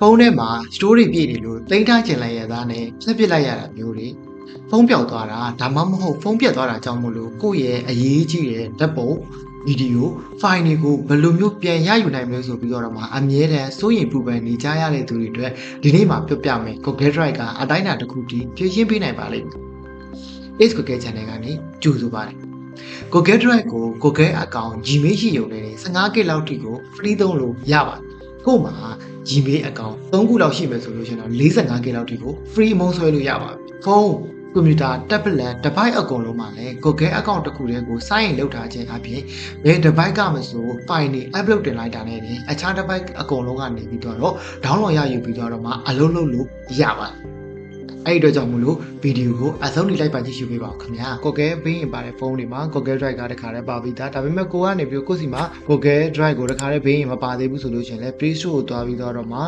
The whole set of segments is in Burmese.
ဖုန်းထဲမှာ story ပြည့်နေလို့တင်ထားချင်လိုက်ရသားနဲ့ဖြတ်ပစ်လိုက်ရတာမျိုးတွေဖုန်းပြောက်သွားတာဒါမှမဟုတ်ဖုန်းပြတ်သွားတာကြောင့်မလို့ကိုယ့်ရဲ့အရေးကြီးတဲ့ဓာတ်ပုံဗီဒီယိုဖိုင်တွေကိုဘယ်လိုမျိုးပြန်ရယူနိုင်မလဲဆိုပြီးတော့မှအမြဲတမ်းစိုးရိမ်ပူပန်နေကြရတဲ့သူတွေအတွက်ဒီနေ့မှာပြောပြမယ် Google Drive ကအတိုင်းအတာတစ်ခုတည်းဖြည့်ရှင်းပေးနိုင်ပါလိမ့်မယ် Ace Google Channel ကနေကြိုဆိုပါတယ် Google Drive ကို Google account Gmail ရှိရုံနဲ့ 15GB လောက်ထိကို free သုံးလို့ရပါတယ်ကို့မှာ Gmail account 3ခုလောက်ရှိမယ်ဆိုလို့ရှိရင်တော့ 45GB လောက်ထိကို free မုံဆွဲလို့ရပါပြီဖုန်းကွန်ပျူတာ tablet device အကုန်လုံးမှာလည်း Google account တစ်ခုတည်းကို sign in လုပ်ထားခြင်းအပြင်ဘယ် device ကမဆို file တွေ upload တင်လိုက်တာနဲ့တင်အခြား device အကုန်လုံးကနေပြီးတော့ download ရယူပြီးတော့မှအလုံးလုံးလို့ရပါတယ် အဲ့ဒီအတွက်ကြောင့်မလို့ဗီဒီယိုကိုအဆုံးထိလိုက်ပါကြည့်ရှုပေးပါဦးခင်ဗျာ Google ဘေးရင်ပါတဲ့ဖုန်းတွေမှာ Google Drive ကတခါတည်းပါပြီးသားဒါပေမဲ့ကိုကနေပြီးကိုယ့်စီမှာ Google Drive ကိုတခါတည်းဘေးရင်မပါသေးဘူးဆိုလို့ရှိရင်လည်း Play Store ကိုသွားပြီးတော့မှ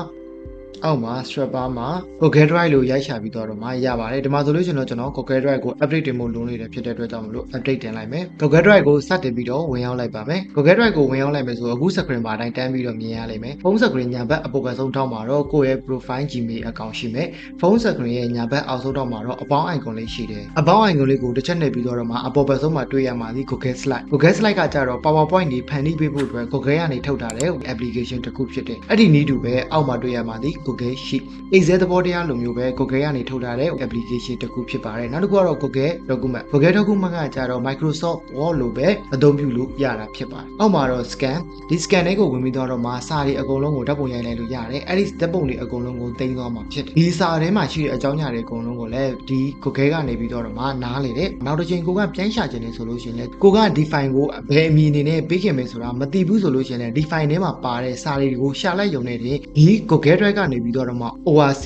အောက်မှာ strapper မှာ Google Drive လို့ရိုက်ရှာပြီးတော့မှရပါတယ်ဒီမှာဆိုလို့ရှိရင်တော့ကျွန်တော် Google Drive ကို update တင်ဖို့လိုနေတယ်ဖြစ်တဲ့အတွက်ကြောင့်မလို့ update တင်လိုက်မယ် Google Drive ကိုစတင်ပြီးတော့ဝင်ရောက်လိုက်ပါမယ် Google Drive ကိုဝင်ရောက်လိုက်မယ်ဆိုအခု screen မှာအတိုင်းတန်းပြီးတော့မြင်ရလိမ့်မယ်ဖုန်း screen ညာဘက်အပေါ်ကဆုံးထောက်မှာတော့ကိုယ့်ရဲ့ profile Gmail account ရှိမယ်ဖုန်း screen ရဲ့ညာဘက်အောက်ဆုံးထောက်မှာတော့အပေါင်း icon လေးရှိတယ်အပေါင်း icon လေးကိုတစ်ချက်နှိပ်ပြီးတော့မှအပေါ်ဘက်ဆုံးမှာတွေ့ရမှာဒီ Google Slide Google Slide ကကြတော့ PowerPoint တွေဖန်တီးပေးဖို့အတွက် Google ကနေထုတ်ထားတဲ့ application တစ်ခုဖြစ်တယ်အဲ့ဒီနည်းတူပဲအောက်မှာတွေ့ရမှာဒီ Google Sheet Excel သဘောတရားလိုမျိုးပဲ Google ကနေထုတ်ထားတဲ့ application တစ်ခုဖြစ်ပါတယ်နောက်တစ်ခုကတော့ Google Document Google Document ကကြတော့ Microsoft Word လိုပဲအသုံးပြုလို့ရတာဖြစ်ပါတယ်အောက်မှာတော့ scan ဒီ scan လေးကိုဝင်ပြီးတော့မှစာတွေအကုန်လုံးကိုဓာတ်ပုံရိုက်လိုက်လို့ရတယ်အဲ့ဒီဓာတ်ပုံတွေအကုန်လုံးကိုတင်သွားမှာဖြစ်တယ်ဒီစာထဲမှာရှိတဲ့အကြောင်းအရာတွေအကုန်လုံးကိုလည်းဒီ Google ကနေပြီးတော့မှနားလေတဲ့နောက်တစ်ချိန်ကိုကပြန်ရှာခြင်းနေဆိုလို့ရှိရင်လည်းကိုကဒီ file ကိုဘယ်အမည်အနေနဲ့ပေးခင်မယ်ဆိုတာမသိဘူးဆိုလို့ရှိရင်လည်းဒီ file ထဲမှာပါတဲ့စာတွေကိုရှာလိုက်ရုံနဲ့ဒီ Google Drive ကနေပြီးတော့မှ ORC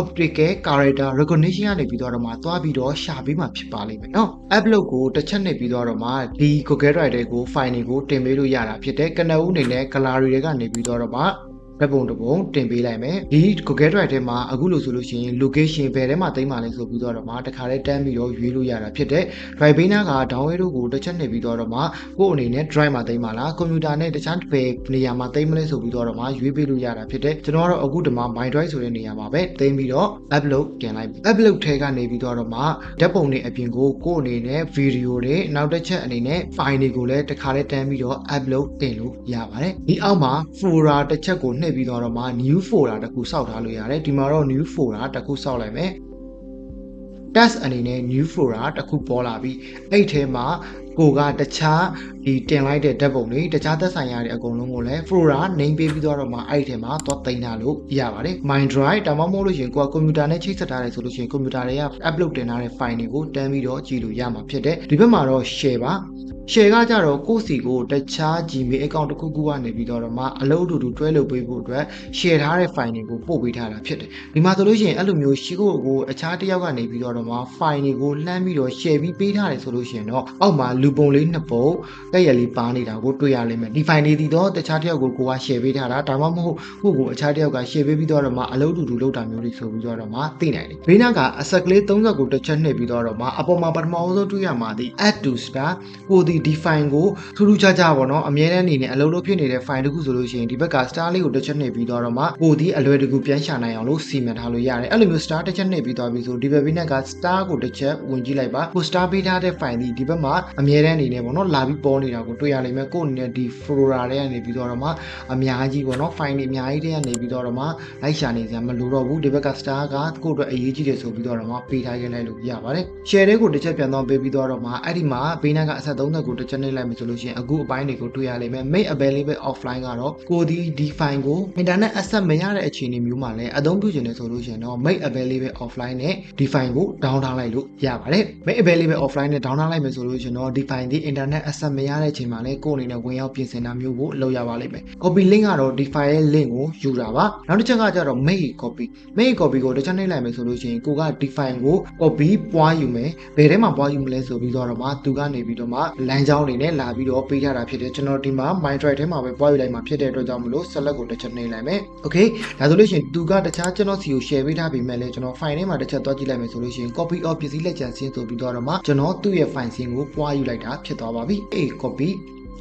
optical character recognition ကနေပြီးတော့မှသွားပြီးတော့ရှာပေးမှာဖြစ်ပါလိမ့်မယ်နော် upload ကိုတစ်ချက်နဲ့ပြီးတော့မှဒီ Google Drive တွေကို file တွေကိုတင်ပေးလို့ရတာဖြစ်တယ်ကနဦးအနေနဲ့ gallery တွေကနေပြီးတော့မှ ဓာတ်ပုံတစ်ပုံတင်ပေးလိုက်မယ်ဒီ Google Drive ထဲမှာအခုလို့ဆိုလို့ရှိရင် location ဘယ်ထဲမှာတင်ပါလဲဆိုပြီးတော့မှတခါတည်းတန်းပြီးတော့ရွေးလို့ရတာဖြစ်တယ် drive ဘေးနားက download ကိုတစ်ချက်နဲ့ပြီးတော့မှကို့အနေနဲ့ drive မှာတင်ပါလားကွန်ပျူတာနဲ့တခြားဘယ်နေရာမှာတင်မလဲဆိုပြီးတော့မှရွေးပေးလို့ရတာဖြစ်တယ်ကျွန်တော်ကတော့အခုဒီမှာ my drive ဆိုတဲ့နေရာမှာပဲတင်ပြီးတော့ upload တင်လိုက် upload ထဲကနေပြီးတော့မှဓာတ်ပုံတွေအပြင်ကိုကို့အနေနဲ့ video တွေနောက်တစ်ချက်အနေနဲ့ file တွေကိုလည်းတခါတည်းတန်းပြီးတော့ upload တင်လို့ရပါတယ်ဒီအောက်မှာ folder တစ်ချက်ကိုနှိပ်ပြီးတော့မှ new folder တစ်ခုစောက်ထားလို့ရတယ်ဒီမှာတော့ new folder တစ်ခုစောက်လိုက်မယ် task အနေနဲ့ new folder တစ်ခုပေါ်လာပြီးအဲ့ထဲမှာကိုကတခြားဒီတင်လိုက်တဲ့ဓာတ်ပုံတွေတခြားသက်ဆိုင်ရာတွေအကုန်လုံးကိုလည်း folder name ပေးပြီးတော့မှအဲ့ဒီထဲမှာသွားတင်တာလို့ရပါတယ် my drive ဒါမှမဟုတ်လို့ရှိရင်ကိုကကွန်ပျူတာနဲ့ချိတ်ဆက်ထားတယ်ဆိုလို့ရှိရင်ကွန်ပျူတာတွေက upload တင်ထားတဲ့ file တွေကိုတန်းပြီးတော့ကြည့်လို့ရမှာဖြစ်တယ်ဒီဘက်မှာတော့ share ပါ share ကကြတော့ကိုယ့်စီကိုတခြား Gmail account တစ်ခုခုကနေပြီးတော့မှအလုပ်အတူတူတွဲလုပ်ပေးဖို့အတွက် share ထားတဲ့ file တွေကိုပို့ပေးထားတာဖြစ်တယ်ဒီမှာဆိုလို့ရှိရင်အဲ့လိုမျိုးရှိကိုကိုအခြားတစ်ယောက်ကနေပြီးတော့မှ file တွေကိုလှမ်းပြီးတော့ share ပြီးပေးထားတယ်ဆိုလို့ရှိရင်တော့အောက်မှာလူပုံလေးနှစ်ပုံတက်ရလေးပါနေတာကိုတွေ့ရလိမ့်မယ်ဒီ file တွေဒီတော့တခြားတစ်ယောက်ကိုကိုက share ပေးထားတာဒါမှမဟုတ်ကိုကိုအခြားတစ်ယောက်က share ပေးပြီးတော့မှအလုပ်အတူတူလုပ်တာမျိုးတွေဆိုပြီးတော့မှသိနိုင်တယ်ဘေးနားကအဆက်ကလေး30ကိုတစ်ချက်နှိပ်ပြီးတော့မှအပေါ်မှာပထမဆုံးတွေ့ရမှာဒီ add to star ကိုဒီဒီ file ကိုထူးထူးခြားခြားပေါ့နော်အမြဲတမ်းအနေနဲ့အလုပ်လုပ်ဖြစ်နေတဲ့ file တစ်ခုဆိုလို့ရှိရင်ဒီဘက်က star လေးကိုတစ်ချက်နှိပ်ပြီးတော့မှကိုဒီအလွယ်တကူပြန်ရှာနိုင်အောင်လို့စီမံထားလို့ရတယ်အဲ့လိုမျိုး star တစ်ချက်နှိပ်ပြီးသွားပြီဆိုဒီဘက်ဘေးနားက star ကိုတစ်ချက်ဝင်ကြည့်လိုက်ပါကို star ပေးထားတဲ့ file ဒီဒီဘက်မှာအမြဲတမ်းအနေနဲ့ပေါ့နော်လာပြီးပေါ်နေတာကိုတွေ့ရလိမ့်မယ်ကိုအနေနဲ့ဒီ folder တွေကနေပြီးတော့မှအများကြီးပေါ့နော် file တွေအများကြီးတွေကနေပြီးတော့မှလိုက်ရှာနေစရာမလိုတော့ဘူးဒီဘက်က star ကကိုအတွက်အရေးကြီးတယ်ဆိုပြီးတော့မှပေးထားခဲ့လိုက်လို့ရပါတယ် share တွေကိုတစ်ချက်ပြန်တော့ပေးပြီးတော့မှအဲ့ဒီမှာဘေးနားကအဆက်30ကိုတစ်ချက်နှိပ်လိုက်မယ်ဆိုလို့ရှိရင်အခုအပိုင်းတွေကိုတွေ့ရလိမ့်မယ် make available offline ကတော့ကိုဒီဒီ file ကို internet access မရတဲ့အခြေအနေမျိုးမှာလည်းအသုံးပြုချင်တယ်ဆိုလို့ရှိရင်တော့ make available offline နဲ့ဒီ file ကို down ထားလိုက်လို့ရပါတယ် make available offline နဲ့ down ထားလိုက်မယ်ဆိုလို့ရှိရင်တော့ဒီ file ဒီ internet access မရတဲ့အချိန်မှာလည်းကိုယ်အနေနဲ့ဝင်ရောက်ပြင်ဆင်တာမျိုးကိုလုပ်ရပါလိမ့်မယ် copy link ကတော့ဒီ file ရဲ့ link ကိုယူတာပါနောက်တစ်ချက်ကကျတော့ make copy make copy ကိုတစ်ချက်နှိပ်လိုက်မယ်ဆိုလို့ရှိရင်ကိုကဒီ file ကို copy ပွားယူမယ်ဘယ်ထဲမှာပွားယူမလဲဆိုပြီးတော့မှသူကနေပြီးတော့မှလမ်းကြောင်းတွေနဲ့လာပြီးတော့ပေးထားတာဖြစ်တယ်ကျွန်တော်ဒီမှာ my drive ထဲမှာပဲပွားယူလိုက်မှာဖြစ်တဲ့အတွက်ကြောင့်မလို့ select ကိုတစ်ချက်နှိပ်လိုက်မယ် okay ဒါဆိုလို့ရှိရင်သူကတခြားကျွန်တော်စီကို share ပေးထားပြီးမဲ့လဲကျွန်တော် file ထဲမှာတစ်ချက်သွားကြည့်လိုက်မယ်ဆိုလို့ရှိရင် copy of ပစ္စည်းလက်ကျန်ဆင်းဆိုပြီးတော့မှကျွန်တော်သူ့ရဲ့ file ဆင်းကိုပွားယူလိုက်တာဖြစ်သွားပါပြီအေး copy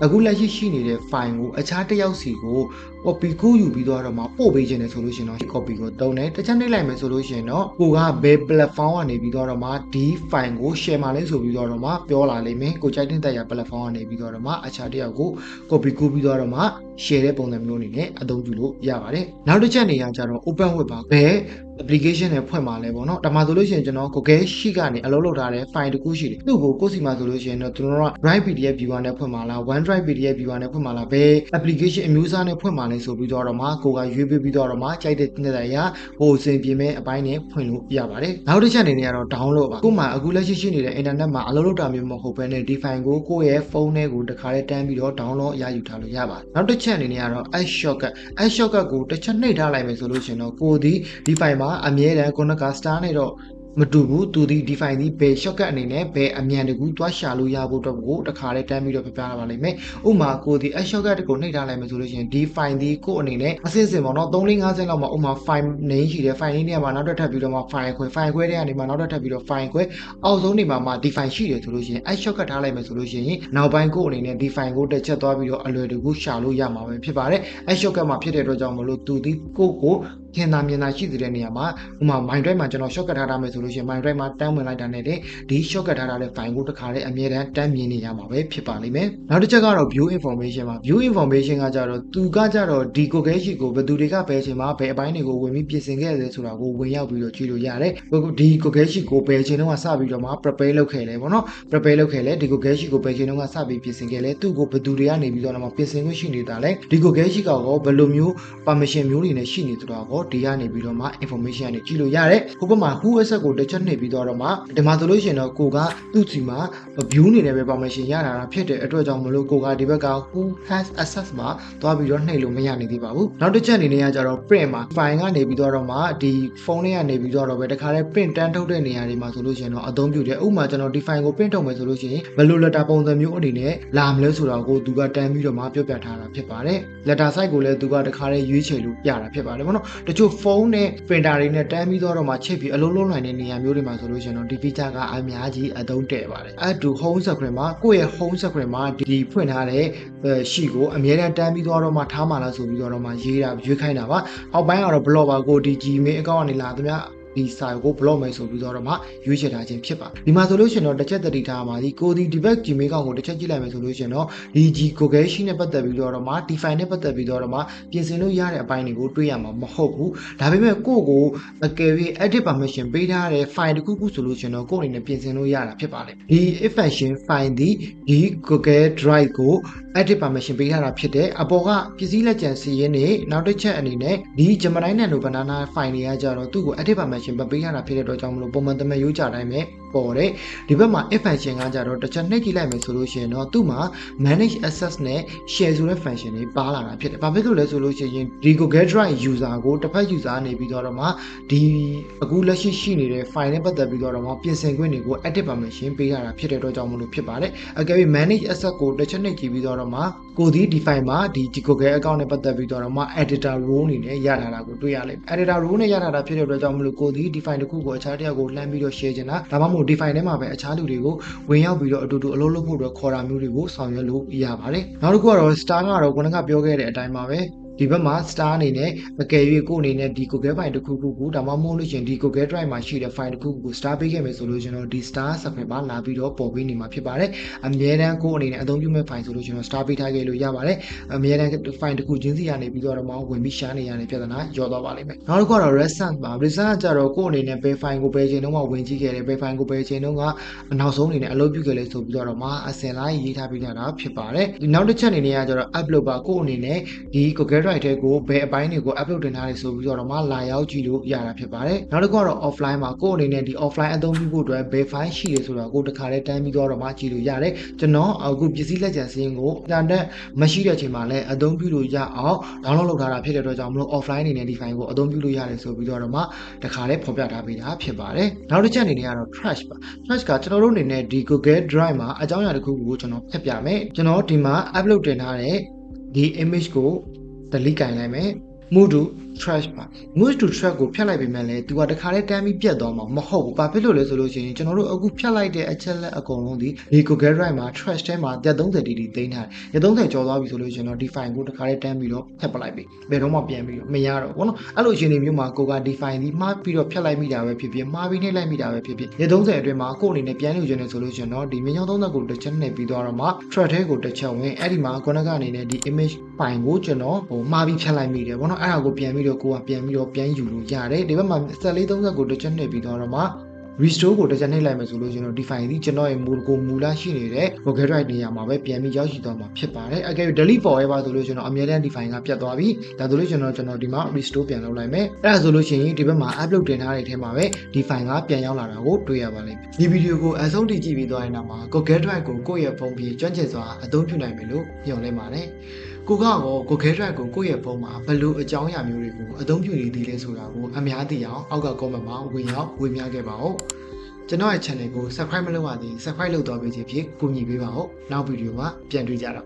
အခုလက်ရှိရှိနေတဲ့ file ကိုအခြားတစ်ယောက်စီကို copy ကူးယူပြီးတော့မှပို့ပေးခြင်းတယ်ဆိုလို့ရှိရင်တော့ copy ကိုတုံးတယ်တစ်ချက်နှိပ်လိုက်မယ်ဆိုလို့ရှိရင်တော့ကိုကဘယ် platform ကနေပြီးတော့မှဒီ file ကို share မှာလဲဆိုပြီးတော့မှပြောလာလိမ့်မယ်ကိုကြိုက်တဲ့တက်ရ platform ကနေပြီးတော့မှအခြားတစ်ယောက်ကို copy ကူးပြီးတော့မှ share တဲ့ပုံစံမျိုးအနေနဲ့အသုံးပြုလို့ရပါတယ်နောက်တစ်ချက်နေရာကျတော့ open web ပါဘယ် application နဲ့ဖွင့်ပါလဲပေါ့နော်ဒါမှဆိုလို့ရှိရင်ကျွန်တော် Google Sheet ကနေအလုပ်လုပ်ထားတဲ့ file တစ်ခုရှိတယ်သူ့ကိုကိုယ်စီမှာဆိုလို့ရှိရင်တော့ကျွန်တော်က Drive PDF viewer နဲ့ဖွင့်ပါလား OneDrive PDF viewer နဲ့ဖွင့်ပါလားဘယ် application အမျိုးအစားနဲ့ဖွင့်ပါလဲဆိုပြီးတော့မှကိုကရွေးပေးပြီးတော့မှကြိုက်တဲ့နေ့တိုင်းရဟိုအစဉ်ပြေမဲ့အပိုင်းနဲ့ဖွင့်လို့ရပါတယ်နောက်တစ်ချက်အနေနဲ့ကတော့ download ပါကို့မှာအခုလက်ရှိရှိနေတဲ့ internet မှာအလုပ်လုပ်တာမျိုးမဟုတ်ဘဲနဲ့ဒီ file ကိုကိုယ့်ရဲ့ဖုန်းထဲကိုတခါလေးတန်းပြီးတော့ download ရယူထားလို့ရပါတယ်နောက်တစ်ချက်အနေနဲ့ကတော့ Add shortcut Add shortcut ကိုတစ်ချက်နှိပ်ထားလိုက်မယ်ဆိုလို့ရှိရင်တော့ကိုဒီဒီ file မှာအမြဲတမ်းခုနက star နဲ့တော့ မတူဘူးသူဒီ define ဒီဘယ် shortcut အနေနဲ့ဘယ်အမြန်တကူသွားရှာလို့ရဖို့အတွက်ကိုတခါလေးတန်းပြီးတော့ပြပြလာပါလိမ့်မယ်ဥပမာကိုဒီ Add shortcut ကိုနှိပ်ထားလိုက်မယ်ဆိုလို့ရှိရင် define ဒီကိုအနေနဲ့အစစ်အစင်ပေါ့နော်3 4 5လောက်မှာဥပမာ file name ရှိတယ် file name နေရာမှာနောက်တစ်ထပ်ပြီးတော့မှ file ခွဲ file ခွဲတဲ့ကနေမှနောက်တစ်ထပ်ပြီးတော့ file ခွဲအောက်ဆုံးနေမှာမှ define ရှိတယ်ဆိုလို့ရှိရင် Add shortcut ထားလိုက်မယ်ဆိုလို့ရှိရင်နောက်ပိုင်းကိုအနေနဲ့ define ကိုတစ်ချက်သွားပြီးတော့အလွယ်တကူရှာလို့ရမှာပဲဖြစ်ပါတယ် Add shortcut မှာဖြစ်တဲ့အတွက်ကြောင့်မလို့သူဒီကိုကို ထင်သာမြင်သာရှိတဲ့နေရာမှာဥပမာ mind drive မှာကျွန်တော် shortcut ထားထားမယ်ဆိုလို့ရှိရင် mind drive မှာတန်းဝင်လိုက်တာနဲ့တည်းဒီ shortcut ထားထားတဲ့ file ကိုတစ်ခါလေးအမြဲတမ်းတန်းမြင်နေရမှာပဲဖြစ်ပါလိမ့်မယ်နောက်တစ်ချက်ကတော့ view information ပါ view information ကကြတော့သူကကြတော့ဒီ Google Sheet ကိုဘယ်သူတွေကဘယ်အချိန်မှာဘယ်အပိုင်းတွေကိုဝင်ပြီးပြင်ဆင်ခဲ့တယ်ဆိုတာကိုဝင်ရောက်ပြီးတော့ကြည့်လို့ရတယ်ဒီ Google Sheet ကိုဘယ်အချိန်တုန်းကစပြီးတော့မှ prepare လုပ်ခဲ့လဲပေါ့နော် prepare လုပ်ခဲ့လဲဒီ Google Sheet ကိုဘယ်အချိန်တုန်းကစပြီးပြင်ဆင်ခဲ့လဲသူ့ကိုဘယ်သူတွေကနေပြီးတော့မှပြင်ဆင်ခွင့်ရှိနေတာလဲဒီ Google Sheet ကောဘယ်လိုမျိုး permission မျိုးတွေနဲ့ရှိနေဆိုတာကိုဒီကနေပြီးတော့မှ information ကနေကြည့်လို့ရတယ်ဟိုဘက်မှာ who asset ကိုတစ်ချက်နှိပ်ပြီးတော့မှဒီမှာဆိုလို့ရှိရင်တော့ကိုကသူ့စီမှာ view နေတယ်ပဲ permission ရတာဖြစ်တဲ့အတွက်ကြောင့်မလို့ကိုကဒီဘက်က who has access မှာသွားပြီးတော့နှိပ်လို့မရနေသေးပါဘူးနောက်တစ်ချက်အနေနဲ့ကကြတော့ print မှာ file ကနေပြီးတော့မှဒီဖုန်းထဲကနေပြီးတော့ပဲတခါလဲ print တန်းထုတ်တဲ့နေရာတွေမှာဆိုလို့ရှိရင်တော့အသုံးပြုတယ်ဥပမာကျွန်တော်ဒီ file ကို print ထုတ်မယ်ဆိုလို့ရှိရင်ဘယ်လို letter ပုံစံမျိုးအနေနဲ့လာမလဲဆိုတာကိုသူကတန်းပြီးတော့မှပြောပြထားတာဖြစ်ပါတယ် letter site ကိုလည်းသူကတခါလဲရွေးချယ်လို့ရတာဖြစ်ပါတယ်ဘောနော်တချို့ဖုန်းနဲ့ printer တွေနဲ့တန်းပြီးတော့မှချိတ်ပြီးအလုံးလုံးနိုင်တဲ့နေရာမျိုးတွေမှာဆိုလို့ရှိရင်တော့ဒီ feature ကအများကြီးအသုံးတည့်ပါတယ်အဲ့တူ home screen မှာကိုယ့်ရဲ့ home screen မှာဒီဖွင့်ထားတဲ့ရှိကိုအများနဲ့တန်းပြီးတော့မှထားမှလားဆိုပြီးတော့မှရေးတာရွေးခိုင်းတာပါအောက်ပိုင်းကတော့ blog ပါကိုဒီ Gmail account ကနေလာသမျှဒီစာကို block မယ်ဆိုပြီးတော့မှရွေးချယ်ထားခြင်းဖြစ်ပါဒီမှာဆိုလို့ရှိရင်တော့တစ်ချက်တတိထားပါဒီကိုဒီ debug gmail ကောင်ကိုတစ်ချက်ကြည့်လိုက်မယ်ဆိုလို့ရှိရင်တော့ဒီ g google sheet နဲ့ပတ်သက်ပြီးတော့မှ define နဲ့ပတ်သက်ပြီးတော့မှပြင်ဆင်လို့ရတဲ့အပိုင်းတွေကိုတွေ့ရမှာမဟုတ်ဘူးဒါပေမဲ့ကိုယ့်ကိုအကယ်၍ edit permission ပေးထားတဲ့ file တစ်ခုခုဆိုလို့ရှိရင်တော့ကိုယ့်အနေနဲ့ပြင်ဆင်လို့ရတာဖြစ်ပါလေဒီ if function file ဒီဒီ google drive ကို edit permission ပေးထားတာဖြစ်တယ်အပေါ်ကပစ္စည်းလက်ကျန်စီးရင်နေနောက်တစ်ချက်အနေနဲ့ဒီ Gemini နဲ့ no banana file တွေကကြတော့သူ့ကို edit permission မပေးရတာဖြစ်တဲ့အတွက်ကြောင့်မလို့ပုံမှန်သမရိုးကြတိုင်းပဲပေါ်တယ်ဒီဘက်မှာ if function ကကြတော့တစ်ချက်နှိပ်ကြည့်လိုက်မယ်ဆိုလို့ရှိရင်တော့သူ့မှာ manage access နဲ့ share ဆိုတဲ့ function တွေပါလာတာဖြစ်တယ်ဘာဖြစ်လို့လဲဆိုလို့ရှိရင်ဒီ Google Drive user ကိုတစ်ဖက် user နေပြီးတော့မှဒီအခုလက်ရှိရှိနေတဲ့ file နဲ့ပတ်သက်ပြီးတော့မှပြင်ဆင်ခွင့်တွေကို edit permission ပေးရတာဖြစ်တဲ့အတွက်ကြောင့်မလို့ဖြစ်ပါတယ်အကယ်၍ manage access ကိုတစ်ချက်နှိပ်ကြည့်ပြီးတော့မှကိုဒီ define မှာဒီ Google account နဲ့ပတ်သက်ပြီးတော့မှ editor role အနေနဲ့ရထားတာကိုတွေ့ရလိမ့်မယ် editor role နဲ့ရထားတာဖြစ်တဲ့အတွက်ကြောင့်မလို့ကိုဒီ define တစ်ခုကိုအခြားတစ်ယောက်ကိုလှမ်းပြီးတော့ share ချင်တာဒါမှမဟုတ် define ထဲမှာပဲအခြားလူတွေကိုဝင်ရောက်ပြီးတော့အတူတူအလုပ်လုပ်ဖို့အတွက်ခေါ်တာမျိုးတွေကိုဆောင်ရွက်လို့ရပါတယ်နောက်တစ်ခုကတော့ star ကတော့ခုနကပြောခဲ့တဲ့အတိုင်းပါပဲ ဒီဘက်မှာ star အနေနဲ့အကယ်၍ကိုယ်အနေနဲ့ဒီ Google file တစ်ခုခုကိုဒါမှမဟုတ်လို့ရှင်ဒီ Google Drive မှာရှိတဲ့ file တစ်ခုခုကို star ပေးခဲ့မယ်ဆိုလို့ရှင်တော့ဒီ star script မှာလာပြီးတော့ပေါ်ပေးနေမှာဖြစ်ပါတယ်အမြဲတမ်းကိုယ်အနေနဲ့အသုံးပြုမဲ့ file ဆိုလို့ရှင်တော့ star ပေးထားခဲ့လို့ရပါတယ်အမြဲတမ်း file တစ်ခုချင်းစီကနေပြီးတော့မှဝင်ပြီး share နေရတဲ့ပြဿနာရောသွားပါလိမ့်မယ်နောက်တစ်ခုကတော့ recent ပါ recent ကကြတော့ကိုယ်အနေနဲ့ဘယ် file ကိုဘယ်ချိန်တုန်းကဝင်ကြည့်ခဲ့တယ်ဘယ် file ကိုဘယ်ချိန်တုန်းကအနောက်ဆုံးအနေနဲ့အလုပ်ပြုခဲ့လဲဆိုပြီးတော့မှအစင်လိုက်ရေးထားပြီးတာဖြစ်ပါတယ်ဒီနောက်တစ်ချက်အနေနဲ့ကကြတော့ upload ပါကိုယ်အနေနဲ့ဒီ Google Drive ထဲကိုဘယ်အပိုင်းတွေကို upload တင်ထားတယ်ဆိုပြီးတော့မှလာရောက်ကြည့်လို့ရတာဖြစ်ပါတယ်နောက်တစ်ခုကတော့ offline မှာကိုယ်အနေနဲ့ဒီ offline အသုံးပြုဖို့အတွက်ဘယ် file ရှိတယ်ဆိုတာကိုတခါလေးတန်းပြီးတော့မှကြည့်လို့ရတယ်ကျွန်တော်အခုပစ္စည်းလက်ကျန်စင်းကို internet မရှိတဲ့အချိန်မှာလည်းအသုံးပြုလို့ရအောင် download လုပ်ထားတာဖြစ်တဲ့အတွက်ကြောင့်မလို့ offline အနေနဲ့ဒီ file ကိုအသုံးပြုလို့ရတယ်ဆိုပြီးတော့မှတခါလေးဖော်ပြထားပေးတာဖြစ်ပါတယ်နောက်တစ်ချက်အနေနဲ့ကတော့ trash ပါ trash ကကျွန်တော်တို့အနေနဲ့ဒီ Google Drive မှာအကြောင်းအရာတစ်ခုကိုကျွန်တော်ဖျက်ပြမယ်ကျွန်တော်ဒီမှာ upload တင်ထားတဲ့ဒီ image ကို delete ကင်လိုက်မယ်မူတူ trash ပါ move to trash ကိုဖြတ်လိုက်ပေမဲ့လည်း तू ကတခါတည်းတမ်းပြီးပြတ်သွားမှာမဟုတ်ဘူး။ဘာဖြစ်လို့လဲဆိုလို့ရှိရင်ကျွန်တော်တို့အခုဖြတ်လိုက်တဲ့အချက်လက်အကုန်လုံးဒီဒီ Google Drive မှာ trash ထဲမှာ30တီတီသိမ်းထားတယ်။30ကျော်သွားပြီဆိုလို့ရှိရင်တော့ define ကိုတခါတည်းတမ်းပြီးတော့ဖြတ်ပလိုက်ပြီ။ဘယ်တော့မှပြန်ပြီးတော့မရတော့ဘူးနော်။အဲ့လိုအခြေအနေမျိုးမှာကိုက define ဒီမှားပြီးတော့ဖြတ်လိုက်မိတာပဲဖြစ်ဖြစ်မှားပြီးနှိပ်လိုက်မိတာပဲဖြစ်ဖြစ်ရေ30အတွင်းမှာကိုယ့်အနေနဲ့ပြန်လို့ခြင်းနဲ့ဆိုလို့ရှိရင်တော့ဒီမြင်းချောင်း30ကိုတစ်ချက်နဲ့ပြီးသွားတော့မှ track ထဲကိုတစ်ချက်ဝင်အဲ့ဒီမှာခုနကအနေနဲ့ဒီ image ဖိုင်ကိုကျွန်တော်ဟိုမှားပြီးဖြတ်လိုက်မိတယ်ဗောနော်အဲ့ဒါကိုပြန်ပြီးတော့ကိုကပြန်ပြီးတော့ပြန်ယူလို့ရတယ်ဒီဘက်မှာ1430ကိုတစ်ချက်နဲ့ပြီးသွားတော့မှ restore ကိုတစ်ချက်နှိပ်လိုက်မယ်ဆိုလို့ကျွန်တော် define ဒီကျွန်တော်ရဲ့ mode ကိုမူလရှိနေတဲ့ Google Drive နေရာမှာပဲပြန်ပြီးရောက်ရှိသွားမှာဖြစ်ပါတယ်အကယ်၍ delete forever ဆိုလို့ကျွန်တော်အမြဲတမ်း define ကပြတ်သွားပြီဒါဆိုလို့ကျွန်တော်ကျွန်တော်ဒီမှာ restore ပြန်လုပ်လိုက်မယ်အဲ့ဒါဆိုလို့ရှိရင်ဒီဘက်မှာ upload တင်ထားတဲ့အထဲမှာပဲ define ကပြန်ရောက်လာတာကိုတွေ့ရပါလိမ့်မယ်ဒီဗီဒီယိုကိုအဆုံးထိကြည့်ပြီးသွားရင်တော့မှာ Google Drive ကိုကိုယ့်ရဲ့ဖုန်းပြီးကျွမ်းကျင်စွာအသုံးပြုနိုင်မယ်လို့ညွှန်လင်းပါတယ် ကိုကတော့ Google Drive ကိုကိုယ့်ရဲ့ဖုန်းမှာဘယ်လိုအကြောင်းအရာမျိုးတွေကိုအသုံးပြုနေသည်လဲဆိုတာကိုအများသိအောင်အောက်က comment မှာဝင်ရောက်ဝေမျှခဲ့ပါဦးကျွန်တော်ရဲ့ channel ကို subscribe မလုပ်ရသေးရင် subscribe လုပ်သွားပေးခြင်းဖြင့်ကူညီပေးပါဦးနောက်ဗီဒီယိုမှာပြန်တွေ့ကြတော့